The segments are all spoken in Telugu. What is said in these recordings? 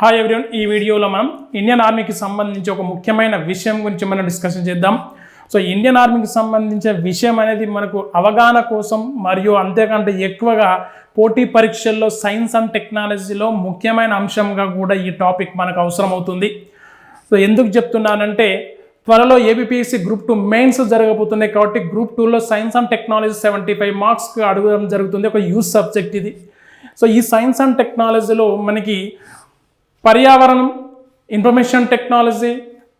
హాయ్ ఎవ్రీవన్ ఈ వీడియోలో మనం ఇండియన్ ఆర్మీకి సంబంధించి ఒక ముఖ్యమైన విషయం గురించి మనం డిస్కషన్ చేద్దాం. సో ఇండియన్ ఆర్మీకి సంబంధించిన విషయం అనేది మనకు అవగాహన కోసం మరియు అంతేకంటే ఎక్కువగా పోటీ పరీక్షల్లో సైన్స్ అండ్ టెక్నాలజీలో ముఖ్యమైన అంశంగా కూడా ఈ టాపిక్ మనకు అవసరం అవుతుంది సో ఎందుకు చెప్తున్నానంటే త్వరలో ఏబిపిఎస్సి గ్రూప్ టూ మెయిన్స్ జరగబోతున్నాయి కాబట్టి గ్రూప్ టూలో science and technology seventy five మార్క్స్కి అడగడం జరుగుతుంది. ఒక యూస్ సబ్జెక్ట్ ఇది. సో ఈ సైన్స్ అండ్ టెక్నాలజీలో మనకి పర్యావరణం ఇన్ఫర్మేషన్ టెక్నాలజీ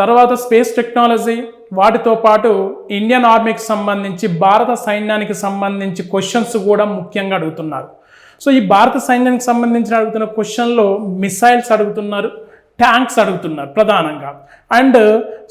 తర్వాత స్పేస్ టెక్నాలజీ వాటితో పాటు ఇండియన్ ఆర్మీకి సంబంధించి భారత సైన్యానికి సంబంధించి క్వశ్చన్స్ కూడా ముఖ్యంగా అడుగుతున్నారు. సో ఈ భారత సైన్యానికి సంబంధించిన అడుగుతున్న క్వశ్చన్లో మిసైల్స్ అడుగుతున్నారు. ట్యాంక్స్ అడుగుతున్నారు ప్రధానంగా. అండ్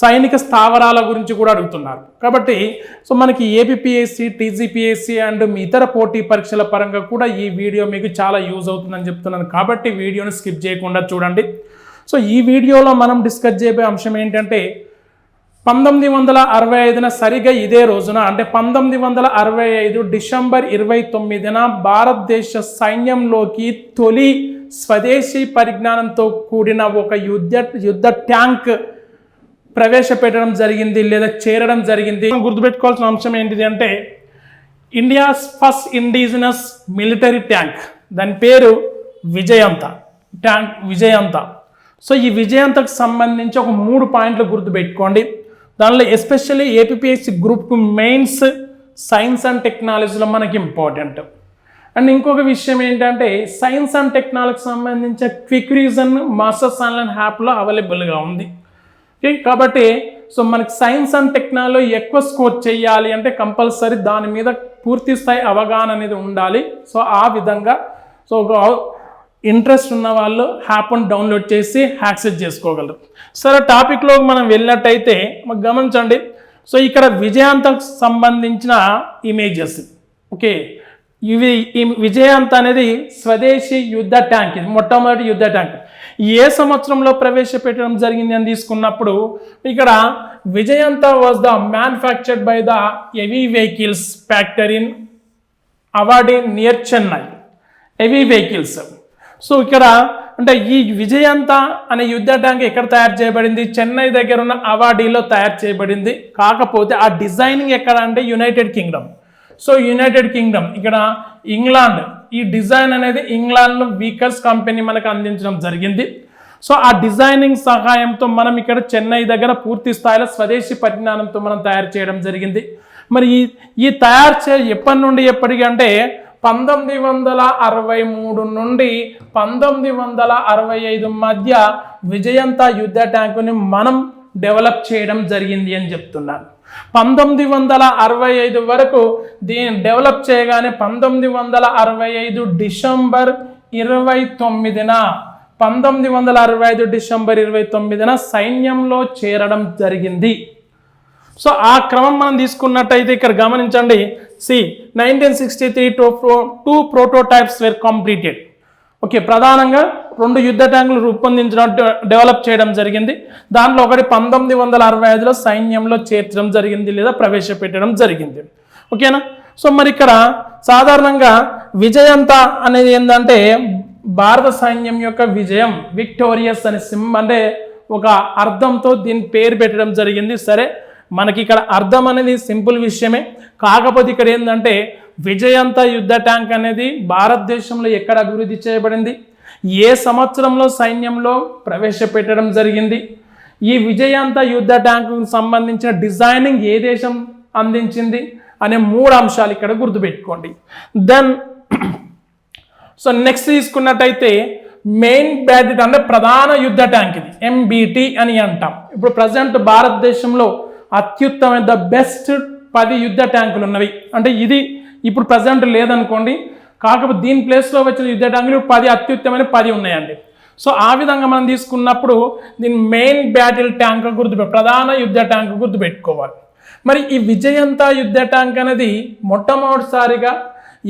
సైనిక స్థావరాల గురించి కూడా అడుగుతున్నారు. కాబట్టి సో మనకి ఏబిపిఎస్సి టీజీపీఎస్సి అండ్ మీ ఇతర పోటీ పరీక్షల పరంగా కూడా ఈ వీడియో మీకు చాలా యూజ్ అవుతుందని చెప్తున్నాను. కాబట్టి వీడియోని స్కిప్ చేయకుండా చూడండి. సో ఈ వీడియోలో మనం డిస్కస్ చేయబోయే అంశం ఏంటంటే పంతొమ్మిది వందల అరవై ఐదున సరిగా ఇదే రోజున అంటే పంతొమ్మిది వందల అరవై ఐదు డిసెంబర్ ఇరవై తొమ్మిదిన భారతదేశ సైన్యంలోకి తొలి స్వదేశీ పరిజ్ఞానంతో కూడిన ఒక యుద్ధ యుద్ధ ట్యాంక్ ప్రవేశపెట్టడం జరిగింది లేదా చేరడం జరిగింది. గుర్తుపెట్టుకోవాల్సిన అంశం ఏంటిది అంటే India's first indigenous military tank. దాని పేరు విజయంత. ట్యాంక్ విజయంత. సో ఈ విజయంతకు సంబంధించి ఒక మూడు పాయింట్లు గుర్తుపెట్టుకోండి. దానిలో especially APSC group mains science and టెక్నాలజీలో మనకి ఇంపార్టెంట్. అండ్ ఇంకొక విషయం ఏంటంటే సైన్స్ అండ్ టెక్నాలజీకి సంబంధించిన క్విక్ రీజన్ మాస్టర్స్ ఆన్లైన్ యాప్లో అవైలబుల్గా ఉంది. ఓకే కాబట్టి సో మనకి సైన్స్ అండ్ టెక్నాలజీ ఎక్కువ స్కోర్ చేయాలి అంటే కంపల్సరీ దాని మీద పూర్తి స్థాయి అవగాహన అనేది ఉండాలి. సో ఆ విధంగా సో ఒక ఇంట్రెస్ట్ ఉన్న వాళ్ళు యాప్ను డౌన్లోడ్ చేసి యాక్సెస్ చేసుకోగలరు. సరే టాపిక్లో మనం వెళ్ళినట్టయితే మాకు గమనించండి. సో ఇక్కడ విజయాంతకు సంబంధించిన ఇమేజెస్. ఓకే ఇవి ఈ విజయాంత అనేది స్వదేశీ యుద్ధ ట్యాంక్ ఇది మొట్టమొదటి యుద్ధ ట్యాంక్. ఏ సంవత్సరంలో ప్రవేశపెట్టడం జరిగింది అని తీసుకున్నప్పుడు ఇక్కడ Vijayanta was the manufactured by the heavy vehicles factory in Avadi near Chennai heavy vehicles so ఇక్కడ అంటే ఈ విజయంత అనే యుద్ధ ట్యాంక్ ఎక్కడ తయారు చేయబడింది? చెన్నై దగ్గర ఉన్న అవార్డీలో తయారు చేయబడింది. కాకపోతే ఆ డిజైనింగ్ ఎక్కడ అంటే United Kingdom so United Kingdom ఇక్కడ ఇంగ్లాండ్ ఈ డిజైన్ అనేది ఇంగ్లాండ్లో వీకర్స్ కంపెనీ మనకు అందించడం జరిగింది. సో ఆ డిజైనింగ్ సహాయంతో మనం ఇక్కడ చెన్నై దగ్గర పూర్తి స్థాయిలో స్వదేశీ పరిజ్ఞానంతో మనం తయారు చేయడం జరిగింది. మరి ఈ ఈ తయారు చే ఎప్పటి నుండి ఎప్పటికంటే పంతొమ్మిది వందల అరవై మూడు నుండి పంతొమ్మిది వందల అరవై ఐదు మధ్య విజయంత యుద్ధ ట్యాంకుని మనం డెవలప్ చేయడం జరిగింది అని చెప్తున్నాను పంతొమ్మిది వందల అరవై ఐదు వరకు దీన్ని డెవలప్ చేయగానే పంతొమ్మిది వందల అరవై ఐదు డిసెంబర్ ఇరవై తొమ్మిదిన పంతొమ్మిది వందల అరవై ఐదు డిసెంబర్ ఇరవై తొమ్మిదిన సైన్యంలో చేరడం జరిగింది. సో ఆ క్రమం మనం తీసుకున్నట్టయితే ఇక్కడ గమనించండి. See nineteen sixty three two two prototypes were completed. Okay ప్రధానంగా రెండు యుద్ధ ట్యాంకులు రూపొందించడం డెవలప్ చేయడం జరిగింది. దాంట్లో ఒకటి పంతొమ్మిది వందల అరవై ఐదులో సైన్యంలో చేర్చడం జరిగింది లేదా ప్రవేశపెట్టడం జరిగింది. ఓకేనా? సో మరి ఇక్కడ సాధారణంగా విజయంత అనేది ఏంటంటే భారత సైన్యం యొక్క విజయం విక్టోరియస్ అనే సిమ్ అంటే ఒక అర్థంతో దీని పేరు పెట్టడం జరిగింది. సరే మనకి ఇక్కడ అర్థం అనేది సింపుల్ విషయమే. కాకపోతే ఇక్కడ ఏంటంటే విజయంత యుద్ధ ట్యాంక్ అనేది భారతదేశంలో ఎక్కడ అభివృద్ధి చేయబడింది? ఏ సంవత్సరంలో సైన్యంలో ప్రవేశపెట్టడం జరిగింది? ఈ విజయాంత యుద్ధ ట్యాంకు సంబంధించిన డిజైనింగ్ ఏ దేశం అందించింది? అనే మూడు అంశాలు ఇక్కడ గుర్తుపెట్టుకోండి. దెన్ సో నెక్స్ట్ తీసుకున్నట్టయితే మెయిన్ బ్యాటరీ అంటే ప్రధాన యుద్ధ ట్యాంక్ ఇది ఎంబీటీ అని అంటాం. ఇప్పుడు ప్రజెంట్ భారతదేశంలో అత్యుత్తమైన ద బెస్ట్ పది యుద్ధ ట్యాంకులు ఉన్నవి అంటే ఇది ఇప్పుడు ప్రజెంట్ లేదనుకోండి కాకపోతే దీని ప్లేస్లో వచ్చిన యుద్ధ ట్యాంకులు పది అత్యుత్తమైన పది ఉన్నాయండి. సో ఆ విధంగా మనం తీసుకున్నప్పుడు దీని మెయిన్ బ్యాటిల్ ట్యాంక్ గుర్తు ప్రధాన యుద్ధ ట్యాంక్ గుర్తుపెట్టుకోవాలి. మరి ఈ విజయంత యుద్ధ ట్యాంక్ అనేది మొట్టమొదటిసారిగా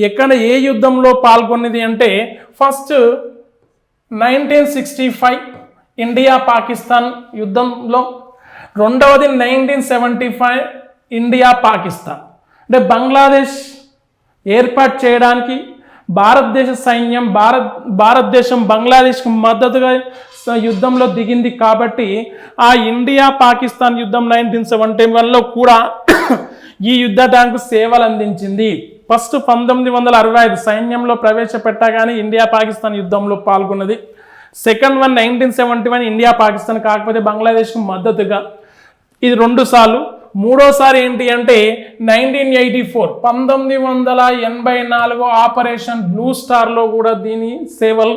ఎక్కడ ఏ యుద్ధంలో పాల్గొన్నది అంటే first nineteen sixty five India Pakistan యుద్ధంలో రెండవది nineteen seventy five India Pakistan అంటే బంగ్లాదేశ్ ఏర్పాటు చేయడానికి భారతదేశ సైన్యం భారత్ భారతదేశం బంగ్లాదేశ్కి మద్దతుగా యుద్ధంలో దిగింది కాబట్టి ఆ ఇండియా పాకిస్తాన్ యుద్ధం నైన్టీన్ సెవెంటీ వన్లో కూడా ఈ యుద్ధ ట్యాంకు సేవలు అందించింది. ఫస్ట్ పంతొమ్మిది వందల అరవై ఐదు సైన్యంలో ప్రవేశపెట్టగానే ఇండియా పాకిస్తాన్ యుద్ధంలో పాల్గొన్నది. Second one nineteen seventy one India Pakistan కాకపోతే బంగ్లాదేశ్కు మద్దతుగా. ఇది రెండు సార్లు. మూడోసారి ఏంటి అంటే నైన్టీన్ ఎయిటీ ఫోర్ పంతొమ్మిది వందల ఎనభై నాలుగు ఆపరేషన్ బ్లూ స్టార్లో కూడా దీని సేవలు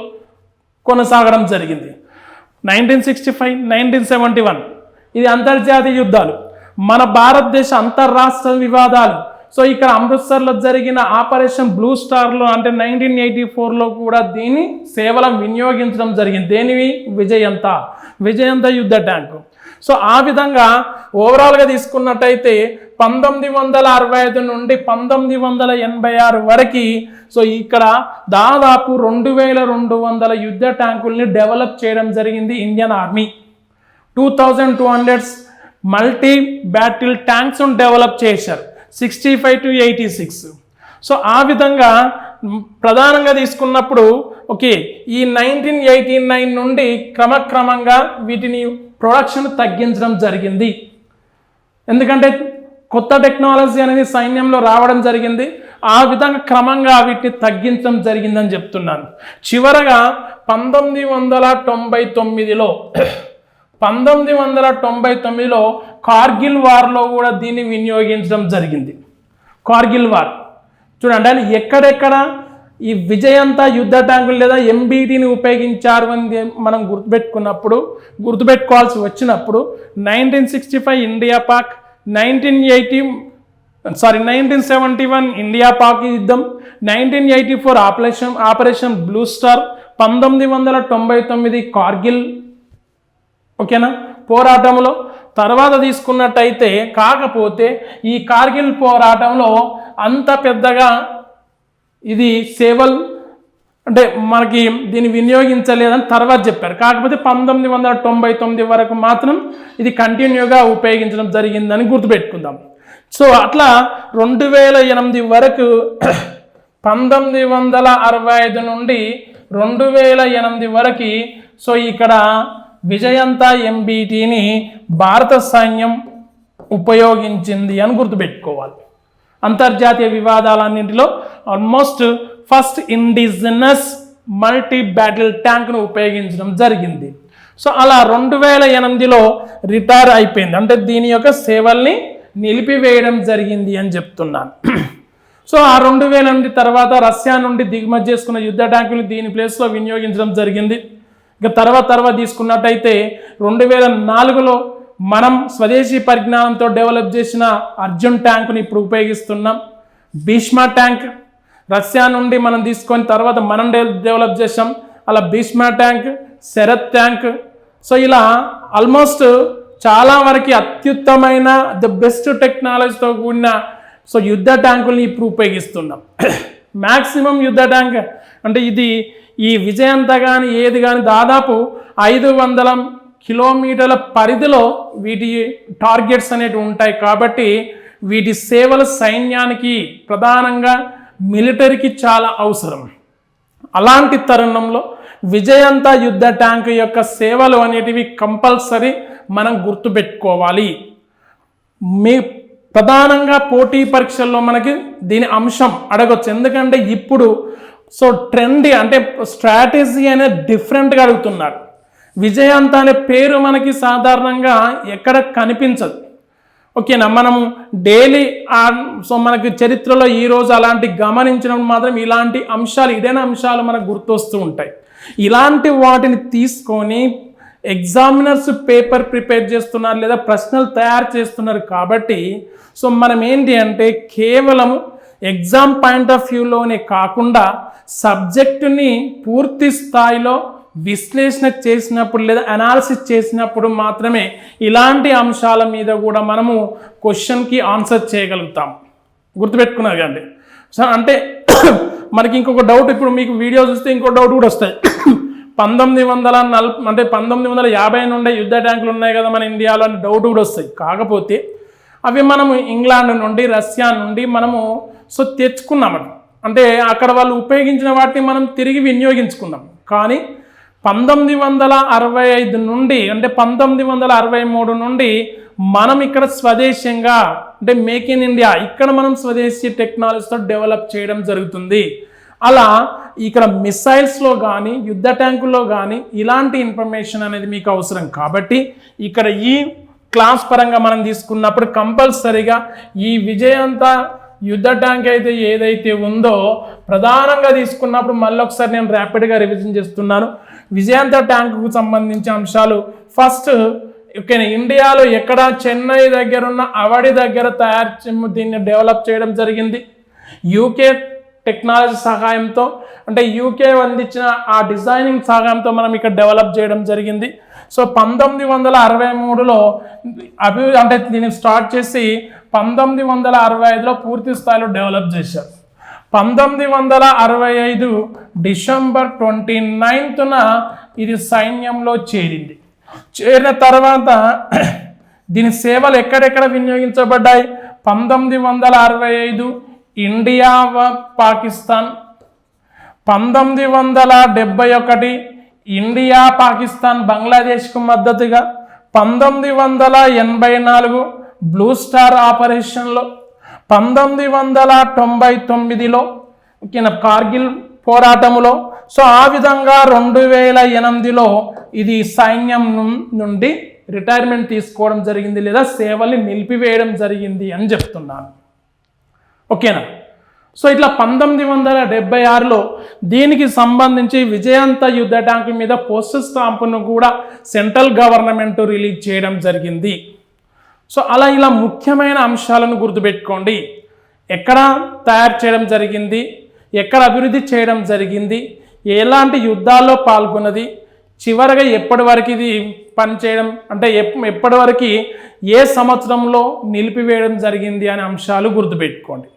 కొనసాగడం జరిగింది. Nineteen sixty five nineteen seventy one ఇది అంతర్జాతీయ యుద్ధాలు. మన భారతదేశ అంతర్రాష్ట్ర వివాదాలు. సో ఇక్కడ అమృత్సర్లో జరిగిన ఆపరేషన్ బ్లూ స్టార్లో అంటే నైన్టీన్ ఎయిటీ ఫోర్లో కూడా దీన్ని సేవలం వినియోగించడం జరిగింది. దేనివి? విజయంత. విజయంత యుద్ధ ట్యాంకు. సో ఆ విధంగా ఓవరాల్గా తీసుకున్నట్టయితే పంతొమ్మిది వందల అరవై ఐదు నుండి పంతొమ్మిది వందల ఎనభై ఆరు వరకు సో ఇక్కడ దాదాపు రెండు వేల రెండు వందల యుద్ధ ట్యాంకుల్ని డెవలప్ చేయడం జరిగింది Indian army. Two thousand two hundreds multi battle ట్యాంక్స్ను develop చేశారు. Sixty five to eighty six. So ఆ విధంగా ప్రధానంగా తీసుకున్నప్పుడు ఓకే ఈ నైన్టీన్ ఎయిటీ నైన్ నుండి క్రమక్రమంగా వీటిని ప్రొడక్షన్ తగ్గించడం జరిగింది. ఎందుకంటే కొత్త టెక్నాలజీ అనేది సైన్యంలో రావడం జరిగింది. ఆ విధంగా క్రమంగా వీటిని తగ్గించడం జరిగిందని చెప్తున్నాను. చివరగా పంతొమ్మిది వందల తొంభై తొమ్మిదిలో పంతొమ్మిది వందల తొంభై తొమ్మిదిలో కార్గిల్ వార్లో కూడా దీన్ని వినియోగించడం జరిగింది. కార్గిల్ వార్. చూడండి ఎక్కడెక్కడ? ఈ విజయంత యుద్ధ ట్యాంకులు లేదా ఎంబీటీని ఉపయోగించారు అని మనం గుర్తుపెట్టుకున్నప్పుడు గుర్తుపెట్టుకోవాల్సి వచ్చినప్పుడు nineteen sixty five India Pak nineteen eighty sorry nineteen seventy one India Pak యుద్ధం nineteen eighty four operation operation blue star పంతొమ్మిది వందల తొంభై తొమ్మిది కార్గిల్ ఓకేనా? పోరాటంలో తర్వాత తీసుకున్నట్టయితే కాకపోతే ఈ కార్గిల్ పోరాటంలో అంత పెద్దగా ఇది సేవల్ అంటే మనకి దీన్ని వినియోగించలేదని తర్వాత చెప్పారు. కాకపోతే పంతొమ్మిది వందల తొంభై తొమ్మిది వరకు మాత్రం ఇది కంటిన్యూగా ఉపయోగించడం జరిగిందని గుర్తుపెట్టుకుందాం. సో అట్లా రెండు వేల ఎనిమిది వరకు పంతొమ్మిది వందల అరవై ఐదు నుండి రెండు వేల ఎనిమిది వరకు సో ఇక్కడ విజయంత ఎంబీటీని భారత సైన్యం ఉపయోగించింది అని గుర్తుపెట్టుకోవాలి. అంతర్జాతీయ వివాదాలన్నింటిలో almost first indigenous multi battle ట్యాంక్ను ఉపయోగించడం జరిగింది. సో అలా రెండు వేల ఎనిమిదిలో రిటైర్ అయిపోయింది. అంటే దీని యొక్క సేవల్ని నిలిపివేయడం జరిగింది అని చెప్తున్నాను. సో ఆ రెండు వేల ఎనిమిది తర్వాత రష్యా నుండి దిగుమతి చేసుకున్న యుద్ధ ట్యాంకులు దీని ప్లేస్లో వినియోగించడం జరిగింది. ఇక తర్వాత తర్వాత తీసుకున్నట్టయితే రెండు వేల నాలుగులో మనం స్వదేశీ పరిజ్ఞానంతో డెవలప్ చేసిన అర్జున్ ట్యాంకుని ఇప్పుడు ఉపయోగిస్తున్నాం. భీష్మ ట్యాంక్ రష్యా నుండి మనం తీసుకొని తర్వాత మనం డెవలప్ చేసాం అలా Bhishma tank Sarath tank. So ఇలా ఆల్మోస్ట్ చాలా వరకు అత్యుత్తమైన ద బెస్ట్ టెక్నాలజీతో కూడిన సో యుద్ధ ట్యాంకుల్ని ఇప్పుడు ఉపయోగిస్తున్నాం. మ్యాక్సిమం యుద్ధ ట్యాంక్ అంటే ఇది ఈ విజయంత కానీ ఏది కానీ దాదాపు ఐదు వందల కిలోమీటర్ల పరిధిలో వీటి టార్గెట్స్ అనేవి ఉంటాయి కాబట్టి వీటి సేవలు సైన్యానికి ప్రధానంగా మిలిటరీకి చాలా అవసరం. అలాంటి తరుణంలో విజయంత యుద్ధ ట్యాంక్ యొక్క సేవలు అనేటివి కంపల్సరీ మనం గుర్తుపెట్టుకోవాలి. మీ ప్రధానంగా పోటీ పరీక్షల్లో మనకి దీని అంశం అడగొచ్చు. ఎందుకంటే ఇప్పుడు సో ట్రెండ్ అంటే స్ట్రాటజీ అనేది డిఫరెంట్గా అడుగుతున్నారు. విజయాంత అనే పేరు మనకి సాధారణంగా ఎక్కడ కనిపించదు. ఓకేనా? మనము డైలీ సో మనకి చరిత్రలో ఈ రోజు అలాంటి గమనించినప్పుడు మాత్రం ఇలాంటి అంశాలు ఇదైన అంశాలు మనకు గుర్తొస్తూ ఉంటాయి. ఇలాంటి వాటిని తీసుకొని ఎగ్జామినర్స్ పేపర్ ప్రిపేర్ చేస్తున్నారు లేదా ప్రశ్నలు తయారు చేస్తున్నారు కాబట్టి సో మనం ఏంటి అంటే కేవలము ఎగ్జామ్ పాయింట్ ఆఫ్ వ్యూలోనే కాకుండా సబ్జెక్టుని పూర్తి స్థాయిలో విశ్లేషణ చేసినప్పుడు లేదా అనాలిసిస్ చేసినప్పుడు మాత్రమే ఇలాంటి అంశాల మీద కూడా మనము క్వశ్చన్కి ఆన్సర్ చేయగలుగుతాం. గుర్తుపెట్టుకున్నారు కండి సో అంటే మనకి ఇంకొక డౌట్ ఇప్పుడు మీకు వీడియో చూస్తే ఇంకో డౌట్ కూడా వస్తాయి. పంతొమ్మిది వందల నలభై అంటే పంతొమ్మిది వందల యాభై నుండి యుద్ధ ట్యాంకులు ఉన్నాయి కదా మన ఇండియాలో అని డౌట్ కూడా వస్తాయి. కాకపోతే అవి మనము ఇంగ్లాండ్ నుండి రష్యా నుండి మనము సో తెచ్చుకున్నామట. అంటే అక్కడ వాళ్ళు ఉపయోగించిన వాటిని మనం తిరిగి వినియోగించుకున్నాం. కానీ పంతొమ్మిది వందల అరవై ఐదు నుండి అంటే పంతొమ్మిది వందల అరవై మూడు నుండి మనం ఇక్కడ స్వదేశంగా అంటే మేక్ ఇన్ ఇండియా ఇక్కడ మనం స్వదేశీ టెక్నాలజీతో డెవలప్ చేయడం జరుగుతుంది. అలా ఇక్కడ మిస్సైల్స్లో కానీ యుద్ధ ట్యాంకుల్లో కానీ ఇలాంటి ఇన్ఫర్మేషన్ అనేది మీకు అవసరం. కాబట్టి ఇక్కడ ఈ క్లాస్ పరంగా మనం తీసుకున్నప్పుడు కంపల్సరీగా ఈ విజయంత యుద్ధ ట్యాంక్ అయితే ఏదైతే ఉందో ప్రధానంగా తీసుకున్నప్పుడు మళ్ళీ ఒకసారి నేను ర్యాపిడ్గా రివిజన్ చేస్తున్నాను. విజయాంత ట్యాంకుకు సంబంధించిన అంశాలు. ఫస్ట్ ఓకే ఇండియాలో ఎక్కడ చెన్నై దగ్గర ఉన్న అవడి దగ్గర తయారు దీన్ని డెవలప్ చేయడం జరిగింది. యూకే టెక్నాలజీ సహాయంతో అంటే యూకే అందించిన ఆ డిజైనింగ్ సహాయంతో మనం ఇక్కడ డెవలప్ చేయడం జరిగింది. సో పంతొమ్మిది వందల అరవై మూడులో అభి అంటే దీన్ని స్టార్ట్ చేసి పంతొమ్మిది వందల అరవై ఐదులో పూర్తి స్థాయిలో డెవలప్ చేశారు. పంతొమ్మిది వందల అరవై ఐదు డిసెంబర్ ట్వంటీ నైన్త్న ఇది సైన్యంలో చేరింది. చేరిన తర్వాత దీని సేవలు ఎక్కడెక్కడ వినియోగించబడ్డాయి? పంతొమ్మిది వందల అరవై ఐదు ఇండియా పాకిస్తాన్. పంతొమ్మిది వందల డెబ్బై ఒకటి ఇండియా పాకిస్తాన్ బంగ్లాదేశ్కు మద్దతుగా. పంతొమ్మిది వందల ఎనభై నాలుగు బ్లూ స్టార్ ఆపరేషన్లో పంతొమ్మిది వందల తొంభై తొమ్మిదిలో కార్గిల్ పోరాటములో సో ఆ విధంగా రెండు వేల ఎనిమిదిలో ఇది సైన్యం ను- నుండి రిటైర్మెంట్ తీసుకోవడం జరిగింది లేదా సేవల్ని నిలిపివేయడం జరిగింది అని చెప్తున్నాను ఓకేనా? సో ఇట్లా పంతొమ్మిది వందల డెబ్బై ఆరులో దీనికి సంబంధించి విజయంత యుద్ధ ట్యాంక్ మీద పోస్ట్ స్టాంపును కూడా సెంట్రల్ గవర్నమెంట్ రిలీజ్ చేయడం జరిగింది. సో అలా ఇలా ముఖ్యమైన అంశాలను గుర్తుపెట్టుకోండి. ఎక్కడ తయారు చేయడం జరిగింది? ఎక్కడ అభివృద్ధి చేయడం జరిగింది? ఎలాంటి యుద్ధాల్లో పాల్గొన్నది? చివరగా ఎప్పటి వరకు ఇది పనిచేయడం అంటే ఎప్పటి వరకు ఏ సంవత్సరంలో నిలిపివేయడం జరిగింది అనే అంశాలు గుర్తుపెట్టుకోండి.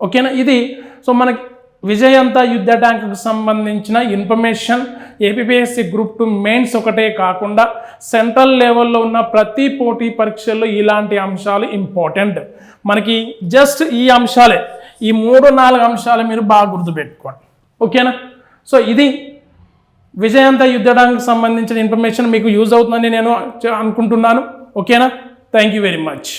ఓకేనా? ఇది సో మనకి విజయంత యుద్ధ ట్యాంకుకు సంబంధించిన information. APSC group two mains ఒకటే కాకుండా సెంట్రల్ లెవెల్లో ఉన్న ప్రతి పోటీ పరీక్షల్లో ఇలాంటి అంశాలు ఇంపార్టెంట్. మనకి జస్ట్ ఈ అంశాలే. ఈ మూడు నాలుగు అంశాలు మీరు బాగా గుర్తుపెట్టుకోండి. ఓకేనా? సో ఇది విజయంత యుద్ధ ట్యాంక్కి సంబంధించిన ఇన్ఫర్మేషన్ మీకు యూజ్ అవుతుందని నేను అనుకుంటున్నాను. ఓకేనా? Thank you very much.